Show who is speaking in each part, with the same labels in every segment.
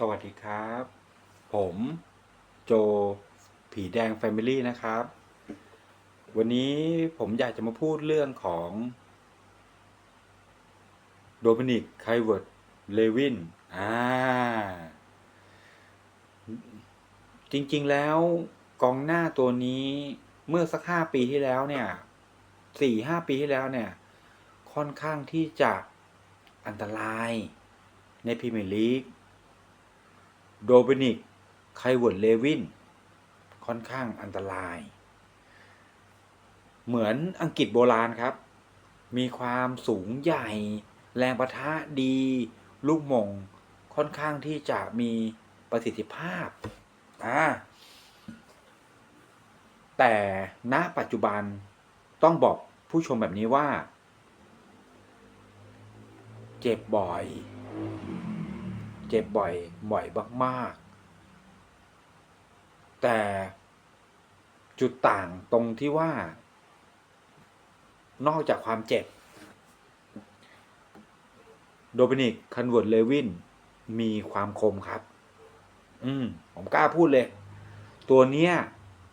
Speaker 1: สวัสดีครับ ผมโจผีแดง Family นะครับ วันนี้ผมอยากจะมาพูดเรื่องของโดมินิกไคเวิร์ดเลวินอ่าจริงๆแล้วกองหน้าตัวนี้เมื่อสักห้าปีที่แล้วเนี่ยสี่ห้าปีที่แล้วเนี่ย ค่อนข้างที่จะอันตรายในพรีเมียร์ลีก โดมินิกไคเวิร์ดเลวิน ค่อนข้างอันตราย เหมือนอังกฤษโบราณครับ มีความสูงใหญ่ แรงประทะดี ลูกมง ค่อนข้างที่จะมีประสิทธิภาพอ่าแต่ณปัจจุบันต้องบอกผู้ชมแบบนี้ว่า เจ็บบ่อย จ็บบ่อยบ่อยมาก ๆ แต่จุดต่างตรงที่ว่า นอกจากความเจ็บ โดมินิก คันเวิร์ดเลวิน มีความคมครับ อืม ผมกล้าพูดเลย ตัวเนี้ย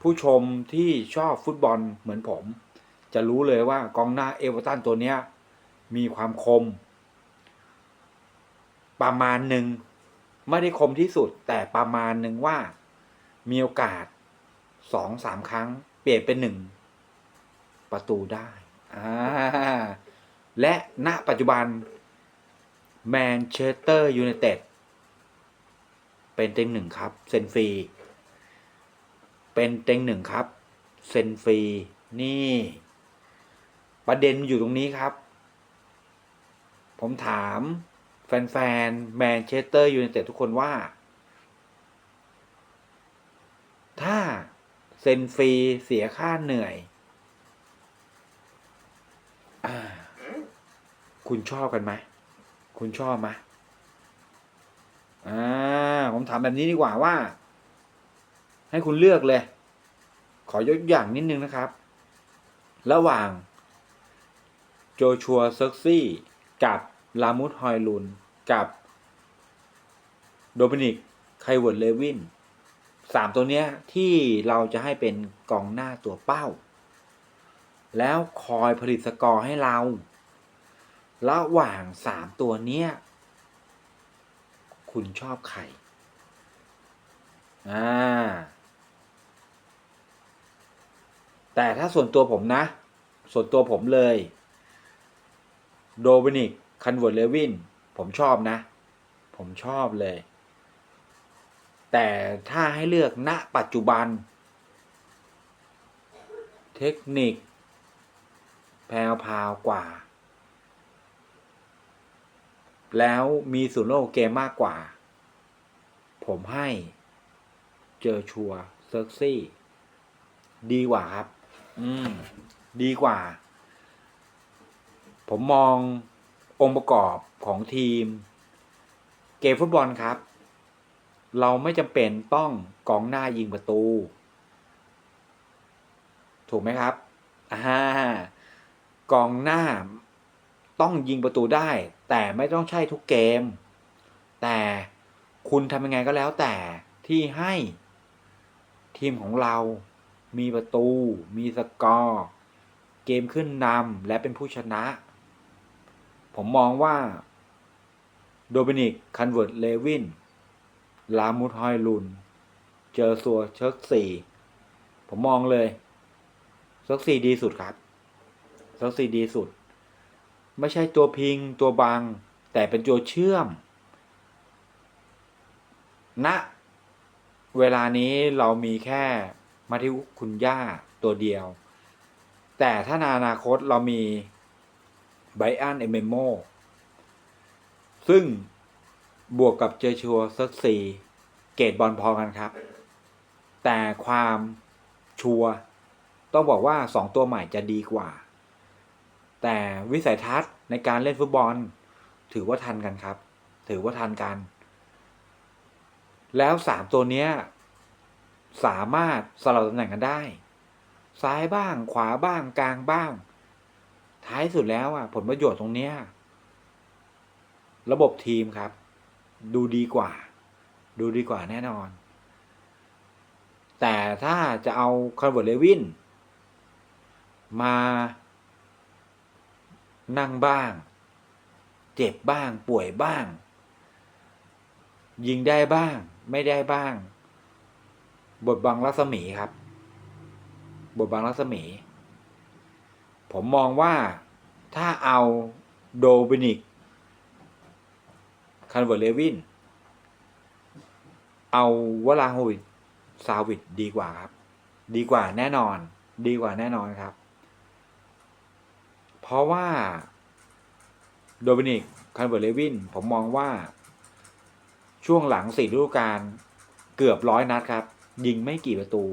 Speaker 1: ผู้ชมที่ชอบฟุตบอลเหมือนผม จะรู้เลยว่ากองหน้าเอเวอร์ตันตัวเนี้ย มีความคมประมาณหนึ่ง ไม่ได้คมที่สุดแต่ประมาณหนึ่งว่า มีโอกาสสองสามครั้ง เปลี่ยนเป็นหนึ่งประตูได้และณปัจจุบันแมนเชสเตอร์ยูไนเต็ดเป็นเต็งหนึ่งครับเซนฟรี เป็นเต็งหนึ่งครับเซนฟรี นี่ ประเด็นอยู่ตรงนี้ครับ ผมถาม แฟนๆแมนเชสเตอร์ยูไนเต็ดทุกคนว่า ถ้าเซ็นฟรีเสียค่าเหนื่อยอคุณชอบกันไหม คุณชอบไหมอ่า ผมถามแบบนี้ดีกว่าว่า ให้คุณเลือกเลย ขอยกอย่างนิดนึงนะครับ ระหว่าง โจชัวเซิร์กซี่กับลามุดฮอยลุน กับโดมินิกไคเวิร์ดเลวินสามตัวเนี้ยที่เราจะให้เป็นกองหน้าตัวเป้า แล้วคอยผลิตสกอร์ให้เรา ระหว่างสามตัวเนี้ยคุณชอบใครอ่าแต่ถ้าส่วนตัวผมนะ ส่วนตัวผมเลย โดมินิกคันเวิร์ดเลวิน ผมชอบนะ ผมชอบเลย แต่ถ้าให้เลือกณปัจจุบัน เทคนิค แพรวพราวกว่า แล้วมีส่วนโลกเกมมากกว่า ผมให้เจอชัวเซิร์กซี่ ดีกว่าครับ อืม ดีกว่า ผมมอง องค์ประกอบของทีม เกมฟุตบอลครับ เราไม่จำเป็นต้องกองหน้ายิงประตู ถูกไหมครับอ่ากองหน้าต้องยิงประตูได้ แต่ไม่ต้องใช่ทุกเกม แต่คุณทำยังไงก็แล้วแต่ที่ให้ทีมของเรามีประตู มีสกอร์ เกมขึ้นนำและเป็นผู้ชนะ ผมมองว่า โดมินิก คันเวิร์ดเลวิน ลามุดฮอยลุน เจอซัวเชิร์กสี่ ผมมองเลยเชิร์กสี่ดีสุดครับเชิร์กสี่ดีสุด ไม่ใช่ตัวพิงตัวบังแต่เป็นตัวเชื่อมณเวลานี้เรามีแค่มาทิวคุณย่าตัวเดียว แต่ถ้าในอนาคตเรามี ไบอันเอเมโมซึ่งบวกกับเจชัวเซิร์กซีเกตบอลพอกันครับ แต่ความชัวต้องบอกว่าสองตัวใหม่จะดีกว่า แต่วิสัยทัศน์ในการเล่นฟุตบอล ถือว่าทันกันครับ ถือว่าทันกัน แล้วสามตัวเนี้ยสามารถสลับตำแหน่งกันได้ ซ้ายบ้างขวาบ้างกลางบ้าง ท้ายสุดแล้วอะผลประโยชน์ตรงเนี้ยระบบทีมครับ ดูดีกว่า ดูดีกว่าแน่นอน แต่ถ้าจะเอาคอนเวิร์ตเลวินมานั่งบ้าง เจ็บบ้าง ป่วยบ้าง ยิงได้บ้าง ไม่ได้บ้าง บทบังรัศมีครับ บทบังรัศมี ผมมองว่าถ้าเอาโดมินิกคันเวอร์เลวิน เอาวลาโฮวิดซาวิดดีกว่าครับ ดีกว่าแน่นอน ดีกว่าแน่นอนครับ เพราะว่าโดมินิกคันเวอร์เลวิน ผมมองว่า ช่วงหลังสี่ฤดูกาลเกือบร้อยนัดครับ ยิงไม่กี่ประตู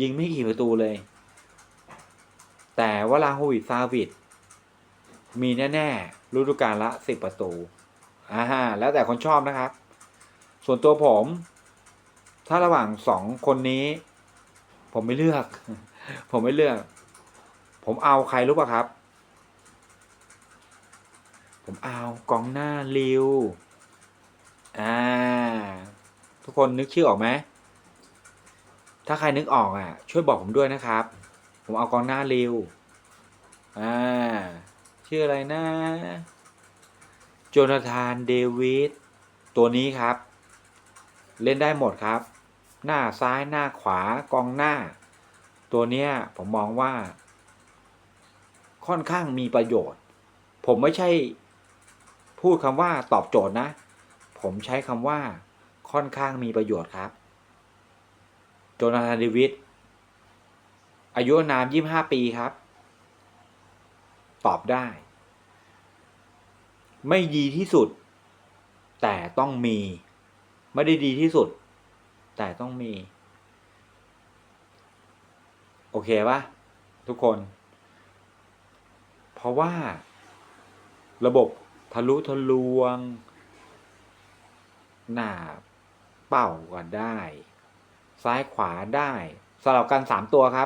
Speaker 1: ยิงไม่กี่ประตูเลย แต่วลาโฮวิดซาวิดมีแน่ๆฤดูกาลละสิบประตูอ่าฮะแล้วแต่คนชอบนะครับ ส่วนตัวผม ถ้าระหว่างสองคนนี้ ผมไม่เลือก ผมไม่เลือก ผมเอาใครรู้ป่ะครับ ผมเอากองหน้าลิวอ่า ทุกคนนึกชื่อออกไหมถ้าใครนึกออกอะ ช่วยบอกผมด้วยนะครับ ผมเอากองหน้าลิวอ่า ชื่ออะไรนะ โจนาธานเดวิด ตัวนี้ครับ เล่นได้หมดครับ หน้าซ้ายหน้าขวากองหน้า ตัวเนี้ยผมมองว่า ค่อนข้างมีประโยชน์ ผมไม่ใช่ พูดคำว่าตอบโจทย์นะ ผมใช้คำว่า ค่อนข้างมีประโยชน์ครับ โจนาธานเดวิด อายุนามยี่ห้าปีครับ ตอบได้ ไม่ดีที่สุด แต่ต้องมี ไม่ได้ดีที่สุด แต่ต้องมี โอเคปะทุกคน เพราะว่า ระบบทะลุทะลวง หน้าเป้าก็ได้ ซ้ายขวาได้สลับกันสามตัวครับ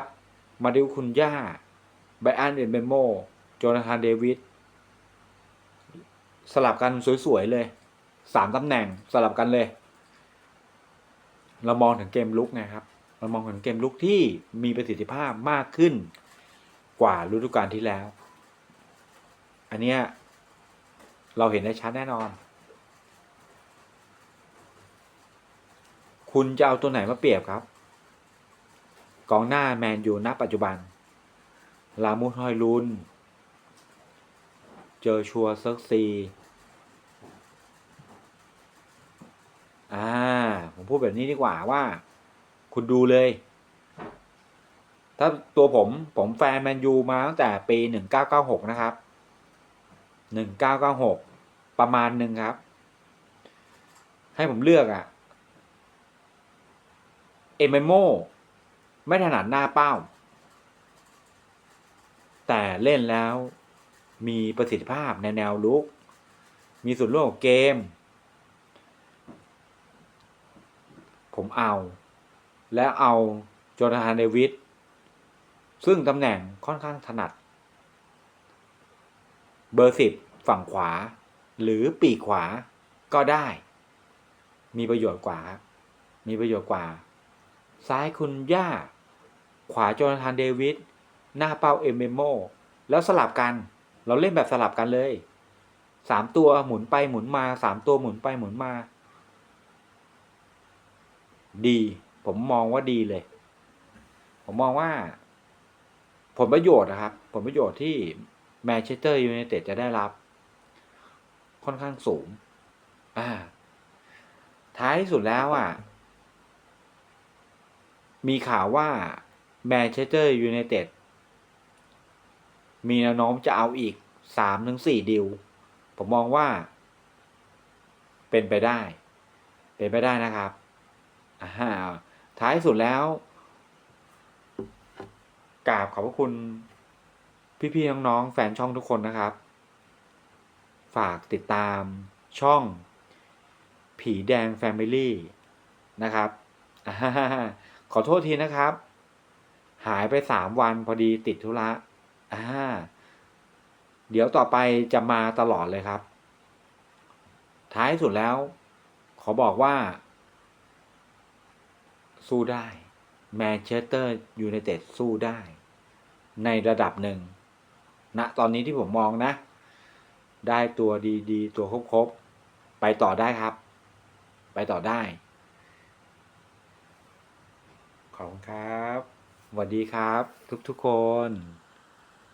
Speaker 1: มาดิวคุณย่าไบอันเดนเบโมโจนาธานเดวิดสลับกันสวยๆเลยสามตำแหน่งสลับกันเลย เรามองถึงเกมลุกไงครับ เรามองถึงเกมลุกที่มีประสิทธิภาพมากขึ้นกว่าฤดูกาลที่แล้ว อันเนี้ยเราเห็นได้ชัดแน่นอน คุณจะเอาตัวไหนมาเปรียบครับ กองหน้าแมนยูณปัจจุบัน ลามูทฮอยลุน เจอชัวเซิร์กซี อ่า ผมพูดแบบนี้ดีกว่าว่า คุณดูเลย ถ้าตัวผมผมแฟนแมนยูมาตั้งแต่ปีหนึ่งเก้าเก้าหกนะครับหนึ่งเก้าเก้าหกประมาณหนึ่งครับ ให้ผมเลือกอะ่ะเอเมโม ไม่ถนัดหน้าเป้า แต่เล่นแล้วมีประสิทธิภาพในแนวลุก มีส่วนร่วมกับเกม ผมเอา แล้วเอาโจนาธานเดวิดซึ่งตำแหน่งค่อนข้างถนัด เบอร์สิบฝั่งขวา หรือปีกขวาก็ได้ มีประโยชน์กว่าครับมีประโยชน์กว่า ซ้ายคุณย่า ขวาโจนาธานเดวิดหน้าเป้าเอมเมโมแล้วสลับกัน เราเล่นแบบสลับกันเลยสามตัวหมุนไปหมุนมาสามตัวหมุนไปหมุนมา ดี ผมมองว่าดีเลย ผมมองว่า ผลประโยชน์นะครับ ผลประโยชน์ที่แมนเชสเตอร์ยูไนเต็ดจะได้รับ ค่อนข้างสูง อ่า ท้ายที่สุดแล้วอะ มีข่าวว่าแมนเชสเตอร์ยูไนเต็ดมีแนวโน้มจะเอาอีกสามถึงสี่ดิว ผมมองว่า เป็นไปได้ เป็นไปได้นะครับอ่าท้ายสุดแล้วกราบขอบพระคุณพี่ๆน้องๆแฟนช่องทุกคนนะครับ ฝากติดตามช่อง ผีแดงแฟมิลี่นะครับอ่า ขอโทษทีนะครับ หายไปสามวันพอดีติดธุระอ่าเดี๋ยวต่อไปจะมาตลอดเลยครับ ท้ายสุดแล้ว ขอบอกว่า สู้ได้แมนเชสเตอร์ยูไนเต็ดสู้ได้ ในระดับหนึ่งณนะตอนนี้ที่ผมมองนะ ได้ตัวดีๆ ตัวครบๆ ไปต่อได้ครับ ไปต่อได้ ขอบคุณครับสวัสดีครับ ทุกๆคน